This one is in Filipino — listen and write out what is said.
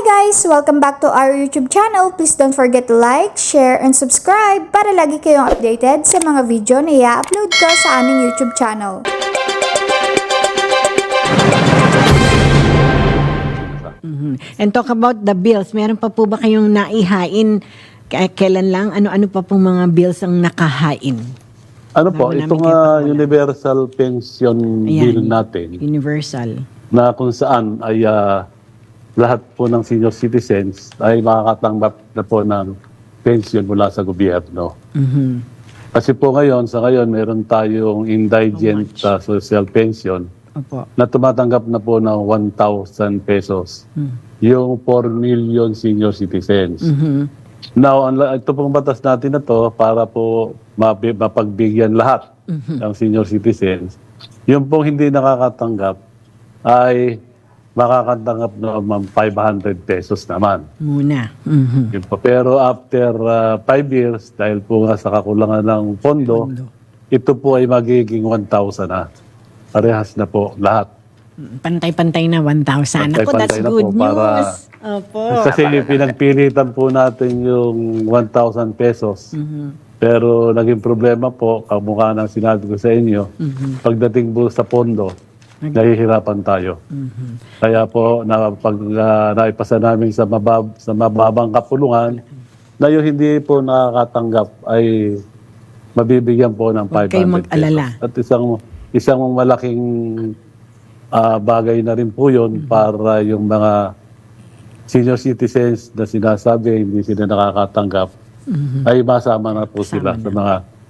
guys! Welcome back to our YouTube channel. Please don't forget to like, share, and subscribe para lagi kayong updated sa mga video na i-upload ko sa aming YouTube channel. Mhm. And talk about the bills. Meron pa po ba kayong naihain? Kailan lang? Ano-ano pa pong mga bills ang nakahain? Ano po, Bago itong pagwala. universal pension Ayan. bill natin Universal. na kung saan ay ah, lahat po ng senior citizens ay makakatanggap na po ng pension mula sa gobyerno. Mhm. Kasi po ngayon, sa ngayon, meron tayong indigent ah, social pension Opo. na tumatanggap na po ng 1,000 pesos. Yung 4 million senior citizens. Mhm. Now, ito pong batas natin na to para po mapagbigyan lahat ng senior citizens. Yung pong hindi nakakatanggap ay makakatanggap ng 500 pesos naman. Muna. Mhm. Yun po. Pero after 5 years, dahil po nga sa kakulangan ng pondo, ito po ay magiging 1,000 na. Parehas na po lahat. Pantay-pantay na 1,000. Ako, that's Pantay-pantay na good po para- news. Opo. Kasi pinagpilitan po natin yung 1,000 pesos. Pero naging problema po, kamukha ng sinabi ko sa inyo, pagdating po sa pondo, nahihirapan tayo. Kaya po, na, pag ah, naipasa namin sa, mabab, sa mababang kapulungan, na yung hindi po nakakatanggap ay mabibigyan po ng 500 Huwag kayong mag-alala. pesos. At isang, isang malaking ah, bagay na rin po yun para yung mga senior citizens na sinasabi hindi sila nakakatanggap ay masama na po sila sa mga